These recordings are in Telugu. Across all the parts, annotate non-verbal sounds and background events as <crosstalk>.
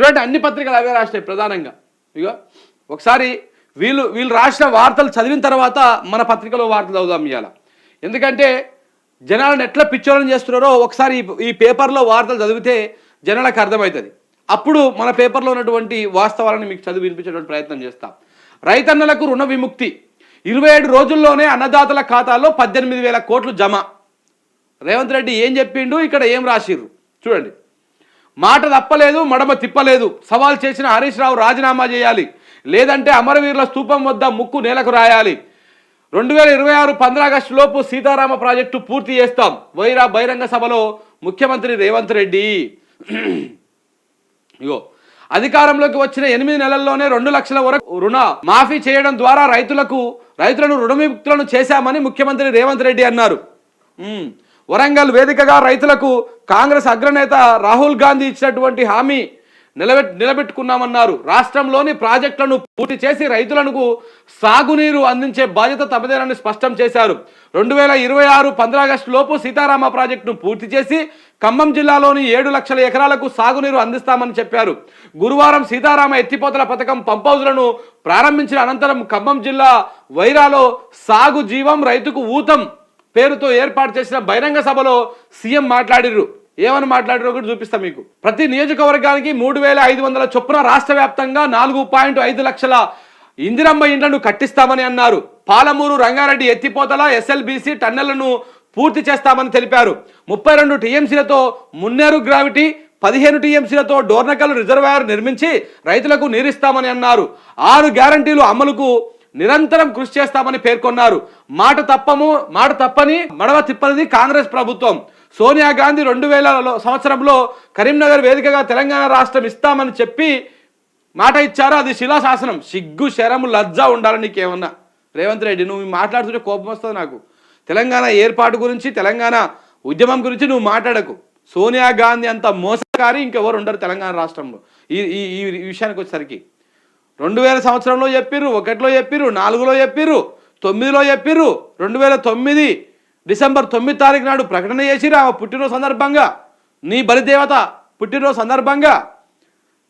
చూడండి అన్ని పత్రికలు అవే రాసినాయి ప్రధానంగా. ఇక ఒకసారి వీళ్ళు వీళ్ళు రాసిన వార్తలు చదివిన తర్వాత మన పత్రికలో వార్తలు చదువుదాం ఇవాళ ఎందుకంటే జనాలను ఎట్లా పిచ్చోళన చేస్తున్నారో ఒకసారి ఈ- ఈ పేపర్లో వార్తలు చదివితే జనాలకు అర్థమవుతుంది. అప్పుడు మన పేపర్లో ఉన్నటువంటి వాస్తవాలను మీకు చదివి వినిపించేటువంటి ప్రయత్నం చేస్తాం. రైతన్నలకు రుణ విముక్తి. ఇరవై ఏడు రోజుల్లోనే అన్నదాతల ఖాతాలో పద్దెనిమిది వేల కోట్లు జమ. రేవంత్ రెడ్డి ఏం చెప్పిండు? ఇక్కడ ఏం రాసిర్రు? చూడండి. మాట తప్పలేదు మడమ తిప్పలేదు. సవాల్ చేసిన హరీష్ రావు రాజీనామా చేయాలి. లేదంటే అమరవీరుల స్తూపం వద్ద ముక్కు నేలకు రాయాలి. రెండు వేల ఇరవై ఆరు ఆగస్టు లోపు సీతారామ ప్రాజెక్టు పూర్తి చేస్తాం. వైరా బహిరంగ సభలో ముఖ్యమంత్రి రేవంత్ రెడ్డి. <clears throat> ఇగో అధికారంలోకి వచ్చిన ఎనిమిది నెలల్లోనే రెండు లక్షల వరకు రుణ మాఫీ చేయడం ద్వారా రైతులకు రైతులను రుణవిముక్తులను చేశామని ముఖ్యమంత్రి రేవంత్ రెడ్డి అన్నారు. వరంగల్ వేదికగా రైతులకు కాంగ్రెస్ అగ్రనేత రాహుల్ గాంధీ ఇచ్చినటువంటి హామీ నిలబెట్ నిలబెట్టుకున్నామన్నారు. రాష్ట్రంలోని ప్రాజెక్టులను పూర్తి చేసి రైతులకు సాగునీరు అందించే బాధ్యత తమదేనని స్పష్టం చేశారు. రెండు వేల ఇరవై ఆరు ఆగస్టు లోపు సీతారామ ప్రాజెక్టును పూర్తి చేసి ఖమ్మం జిల్లాలోని ఏడు లక్షల ఎకరాలకు సాగునీరు అందిస్తామని చెప్పారు. గురువారం సీతారామ ఎత్తిపోతల పథకం పంపౌజులను ప్రారంభించిన అనంతరం ఖమ్మం జిల్లా వైరాలో సాగు జీవం రైతుకు ఊతం. పేరుతో ఏర్పాటు చేసిన బహిరంగ సభలో సీఎం మాట్లాడిర్రు. ఏమని మాట్లాడారో కూడా చూపిస్తా మీకు. ప్రతి నియోజకవర్గానికి మూడు వేల ఐదు వందల చొప్పున రాష్ట్ర వ్యాప్తంగా నాలుగు పాయింట్ ఐదు లక్షల ఇందిరమ్మ ఇండ్లను కట్టిస్తామని అన్నారు. పాలమూరు రంగారెడ్డి ఎత్తిపోతల ఎస్ఎల్బీసీ టన్నెళ్ళను పూర్తి చేస్తామని తెలిపారు. ముప్పై రెండు టీఎంసీలతో మున్నేరు గ్రావిటీ పదిహేను టీఎంసీలతో డోర్నకల్ రిజర్వాయర్ నిర్మించి రైతులకు నీరిస్తామని అన్నారు. ఆరు గ్యారంటీలు అమలుకు నిరంతరం కృషి చేస్తామని పేర్కొన్నారు. మాట తప్పము మాట తప్పని మడవ తిప్పనిది కాంగ్రెస్ ప్రభుత్వం. సోనియా గాంధీ రెండు వేల సంవత్సరంలో కరీంనగర్ వేదికగా తెలంగాణ రాష్ట్రం ఇస్తామని చెప్పి మాట ఇచ్చారు. అది శిలాశాసనం సిగ్గు శరము లజ్జ ఉండాలి నీకేమన్నా? రేవంత్ రెడ్డి నువ్వు మాట్లాడుతుంటే కోపం వస్తుంది నాకు. తెలంగాణ ఏర్పాటు గురించి తెలంగాణ ఉద్యమం గురించి నువ్వు మాట్లాడకు. సోనియా గాంధీ అంత మోసకారి ఇంకెవరు ఉండరు తెలంగాణ రాష్ట్రంలో. ఈ ఈ విషయానికి వచ్చేసరికి. రెండు వేల సంవత్సరంలో చెప్పిర్రు ఒకటిలో చెప్పిర్రు నాలుగులో చెప్పిర్రు తొమ్మిదిలో చెప్పిర్రు. రెండు వేల తొమ్మిది డిసెంబర్ తొమ్మిది తారీఖు నాడు ప్రకటన చేసిరు ఆమె పుట్టినరోజు సందర్భంగా. నీ బలిదేవత పుట్టినరోజు సందర్భంగా.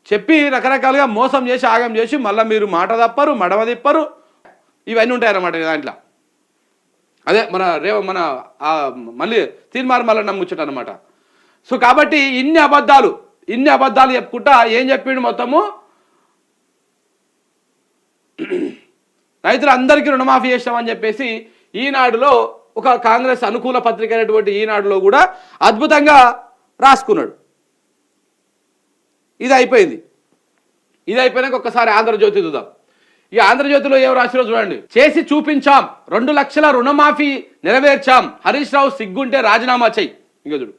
చెప్పి రకరకాలుగా మోసం చేసి ఆగం చేసి మళ్ళీ మీరు మాట తప్పరు మడవ తిప్పరు. ఇవన్నీ ఉంటాయన్నమాట దాంట్లో. అదే మన రేవ మన మళ్ళీ తీర్మార్ మళ్ళీ నమ్ముచ్చట అనమాట సో కాబట్టి ఇన్ని అబద్ధాలు ఇన్ని అబద్ధాలు చెప్పుకుంటా ఏం చెప్పిండు మొత్తము? <clears throat> రైతులందరికీ రుణమాఫీ చేస్తామని చెప్పేసి ఈనాడులో ఒక కాంగ్రెస్ అనుకూల పత్రిక అయినటువంటి ఈనాడులో కూడా అద్భుతంగా రాసుకున్నాడు. ఇది అయిపోయింది. ఇది అయిపోయినాక ఒక్కసారి ఆంధ్రజ్యోతి చూద్దాం. ఈ ఆంధ్రజ్యోతిలో ఏం రాసిరో చూడండి. చేసి చూపించాం. రెండు లక్షల రుణమాఫీ నెరవేర్చాం. హరీష్ రావు సిగ్గుంటే రాజీనామా చెయ్యి ఇంకా చూడు.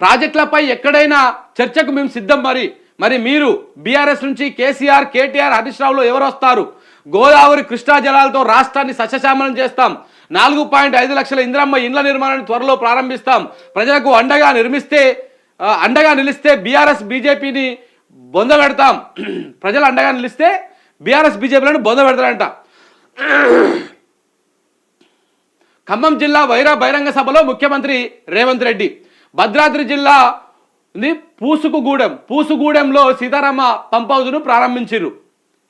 ప్రాజెక్టులపై ఎక్కడైనా చర్చకు మేము సిద్ధం మరి. మరి మీరు బీఆర్ఎస్ నుంచి కేసీఆర్ కేటీఆర్ హరీష్ రావులో ఎవరు వస్తారు గోదావరి కృష్ణా జలాలతో రాష్ట్రాన్ని సస్యశ్యామలం చేస్తాం. నాలుగు పాయింట్ ఐదు లక్షల ఇందిరమ్మ ఇండ్ల నిర్మాణాన్ని త్వరలో ప్రారంభిస్తాం. ప్రజలకు అండగా నిర్మిస్తే అండగా నిలిస్తే బీఆర్ఎస్ బీజేపీని బొంద పెడతాం <clears throat> ప్రజలు అండగా నిలిస్తే బీఆర్ఎస్ బీజేపీలను బొంద పెడతారంట <clears throat> ఖమ్మం జిల్లా వైరా బహిరంగ సభలో ముఖ్యమంత్రి రేవంత్ రెడ్డి. భద్రాద్రి జిల్లా ఇది పూసుకుగూడెం. పూసుగూడెంలో సీతారామ పంప్ హౌస్ను ప్రారంభించారు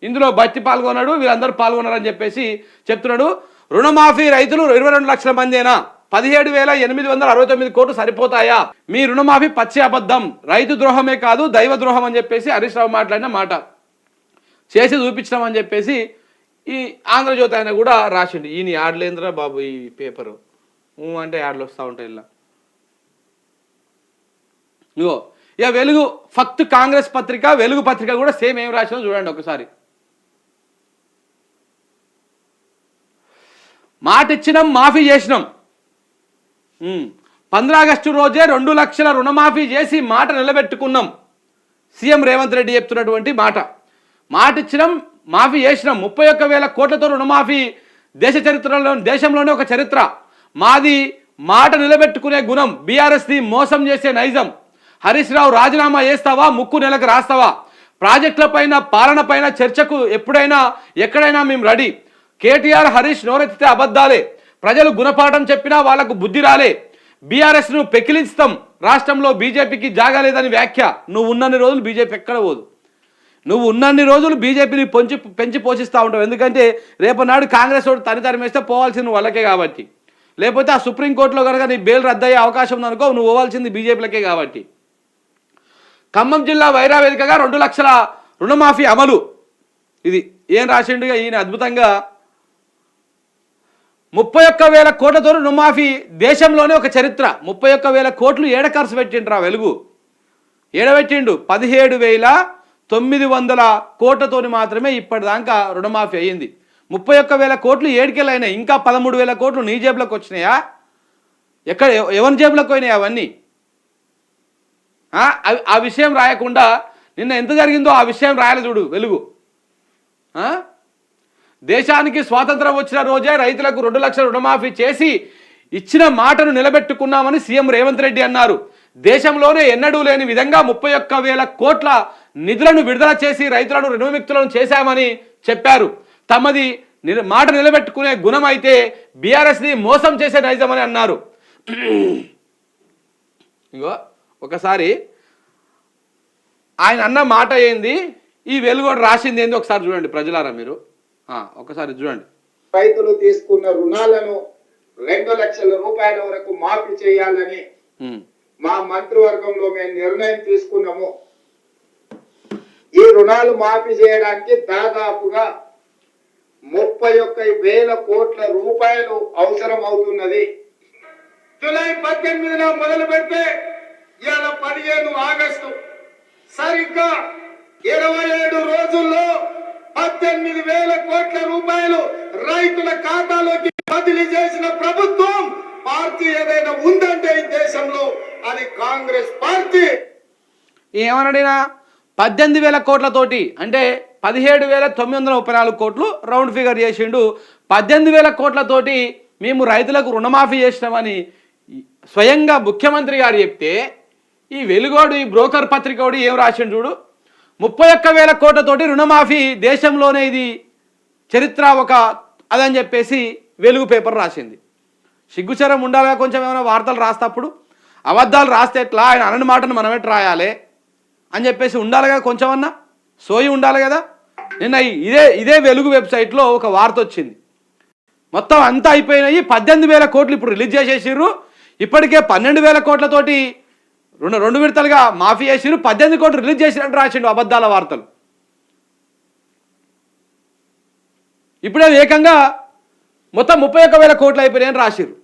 ఇందులో భక్తి పాల్గొన్నాడు వీళ్ళందరూ పాల్గొన్నారని చెప్పేసి చెప్తున్నాడు. రుణమాఫీ రైతులు ఇరవై రెండు లక్షల మందేనా? పదిహేడు వేల ఎనిమిది వందల అరవై తొమ్మిది కోట్లు సరిపోతాయా? మీ రుణమాఫీ పచ్చి అబద్ధం. రైతు ద్రోహమే కాదు దైవ ద్రోహం అని చెప్పేసి హరీష్ రావు మాట్లాడిన మాట. చేసి చూపించినామని చెప్పేసి ఈ ఆంధ్రజ్యోతి ఆయన కూడా రాసిండు. ఈయన యాడ్లేంద్రా బాబు ఈ పేపరు. అంటే యాడ్లు వస్తూ ఉంటాయి ఇలా. ఇగో ఇక వెలుగు ఫక్త్ కాంగ్రెస్ పత్రిక వెలుగు పత్రిక కూడా సేమ్ ఏం రాసిందో చూడండి ఒకసారి. మాట ఇచ్చినాం మాఫీ చేసినాం. పంద్రా ఆగస్టు రోజే రెండు లక్షల రుణమాఫీ చేసి మాట నిలబెట్టుకున్నాం. సీఎం రేవంత్ రెడ్డి చెప్తున్నటువంటి మాట. మాట ఇచ్చినాం మాఫీ చేసినాం. ముప్పై ఒక్క వేల కోట్లతో రుణమాఫీ దేశ చరిత్రలో దేశంలోనే ఒక చరిత్ర. మాది మాట నిలబెట్టుకునే గుణం. బీఆర్ఎస్ని మోసం చేసే నైజం. హరీష్ రావు రాజీనామా చేస్తావా? ముక్కు నెలకు రాస్తావా? ప్రాజెక్టులపైన పాలనపైన చర్చకు ఎప్పుడైనా ఎక్కడైనా మేము రెడీ. కేటీఆర్ హరీష్ నోరెత్తితే అబద్ధాలే. ప్రజలు గుణపాఠం చెప్పినా వాళ్ళకు బుద్ధి రాలే. బీఆర్ఎస్ను పెకిలిస్తాం. రాష్ట్రంలో బీజేపీకి జాగా లేదని వ్యాఖ్య. నువ్వు ఉన్నన్ని రోజులు బీజేపీ ఎక్కడ పోదు? నువ్వు ఉన్నన్ని రోజులు బీజేపీని పొంచి పెంచి పోషిస్తూ ఉంటావు. ఎందుకంటే రేపనాడు కాంగ్రెస్ వాడు తనితరం వేస్తే పోవాల్సింది వాళ్ళకే కాబట్టి. లేకపోతే ఆ సుప్రీంకోర్టులో కనుక నీ బెయిల్ రద్దయ్యే అవకాశం ఉందనుకో నువ్వు పోవాల్సింది బీజేపీలకే కాబట్టి. ఖమ్మం జిల్లా వైరా వేదికగా రెండు లక్షల రుణమాఫీ అమలు. ఇది ఏం రాసిండుగా? ఈయన అద్భుతంగా ముప్పై ఒక్క వేల కోట్లతో రుణమాఫీ దేశంలోనే ఒక చరిత్ర. ముప్పై ఒక్క వేల కోట్లు ఏడ ఖర్చు పెట్టిండ్రా వెలుగు? ఏడబెట్టిండు పదిహేడు వేల తొమ్మిది వందల కోట్లతోని మాత్రమే ఇప్పటిదాకా రుణమాఫీ అయ్యింది. ముప్పై ఒక్క వేల కోట్లు ఏడికెళ్ళైనాయి? ఇంకా పదమూడు వేల కోట్లు నీ జేబులోకి వచ్చినాయా? ఎక్కడ ఎవ- ఎవరి జేబులోకి పోయినాయి అవన్నీ? ఆ, విషయం రాయకుండా నిన్న ఎంత జరిగిందో ఆ విషయం రాయాలి చూడు వెలుగు. దేశానికి స్వాతంత్రం వచ్చిన రోజే రైతులకు రెండు లక్షల రుణమాఫీ చేసి ఇచ్చిన మాటను నిలబెట్టుకున్నామని సీఎం రేవంత్ రెడ్డి అన్నారు. దేశంలోనే ఎన్నడూ లేని విధంగా ముప్పై ఒక్క వేల కోట్ల నిధులను విడుదల చేసి రైతులను రుణవిముక్తులను చేశామని చెప్పారు. తమది మాట నిలబెట్టుకునే గుణం అయితే బీఆర్ఎస్ని మోసం చేసే నైజమని అన్నారు. ఇగో. ఒకసారి ఆయన అన్న మాట ఏంది? ఈ వెలుగోడు రాసింది ఏంది? ఒకసారి చూడండి ప్రజలారా మీరు. ఒకసారి చూడండి. రైతులు తీసుకున్న రుణాలను రెండు లక్షల రూపాయల వరకు మాఫీ చేయాలని మా మంత్రివర్గంలో మేము నిర్ణయం తీసుకున్నాము. ఈ రుణాలు మాఫీ చేయడానికి దాదాపుగా ముప్పై ఒక్క వేల కోట్ల రూపాయలు అవసరం అవుతున్నది జూలై పద్దెనిమిదిన మొదలు పెడితే ఇవాళ పదిహేను ఆగస్టు. సరిగ్గా ఇరవై ఏడు రోజుల్లో పద్దెనిమిది వేల కోట్ల రూపాయలు రైతుల ఖాతాలోకి బదిలీ చేసిన ప్రభుత్వం పార్టీ ఏదైనా ఉందంటే ఈ దేశంలో అది కాంగ్రెస్ పార్టీ. ఏమనడినా పద్దెనిమిది వేల కోట్లతోటి అంటే పదిహేడు వేల తొమ్మిది వందల ముప్పై నాలుగు కోట్లు రౌండ్ ఫిగర్ చేసిండు. పద్దెనిమిది వేల కోట్లతోటి మేము రైతులకు రుణమాఫీ చేసినామని స్వయంగా ముఖ్యమంత్రి గారు చెప్తే ఈ వెలుగోడు ఈ బ్రోకర్ పత్రికోడు ఏం రాసిండు చూడు? ముప్పై ఒక్క వేల కోట్లతోటి రుణమాఫీ దేశంలోనే ఇది చరిత్ర ఒక అదని చెప్పేసి వెలుగు పేపర్ రాసింది. సిగ్గుచరం ఉండాలిగా కొంచెం ఏమైనా వార్తలు రాస్తప్పుడు అబద్ధాలు రాస్తే ఎట్లా? ఆయన అనని మాటను మనమే రాయాలి అని చెప్పేసి ఉండాలి కదా కొంచెం అన్నా సోయి ఉండాలి కదా? నిన్న ఇదే ఇదే వెలుగు వెబ్సైట్లో ఒక వార్త వచ్చింది. మొత్తం అంతా అయిపోయినాయి. పద్దెనిమిది వేల కోట్లు ఇప్పుడు రిలీజ్ చేసేసిర్రు. ఇప్పటికే పన్నెండు వేల కోట్లతోటి రెండు రెండు విడతలుగా మాఫీ చేసిర్రు పద్దెనిమిది కోట్లు రిలీజ్ చేసినట్టు రాసిండు అబద్ధాల వార్తలు. ఇప్పుడే ఏకంగా మొత్తం ముప్పై ఒక్క వేల కోట్లు అయిపోయినాయని రాసిర్రు.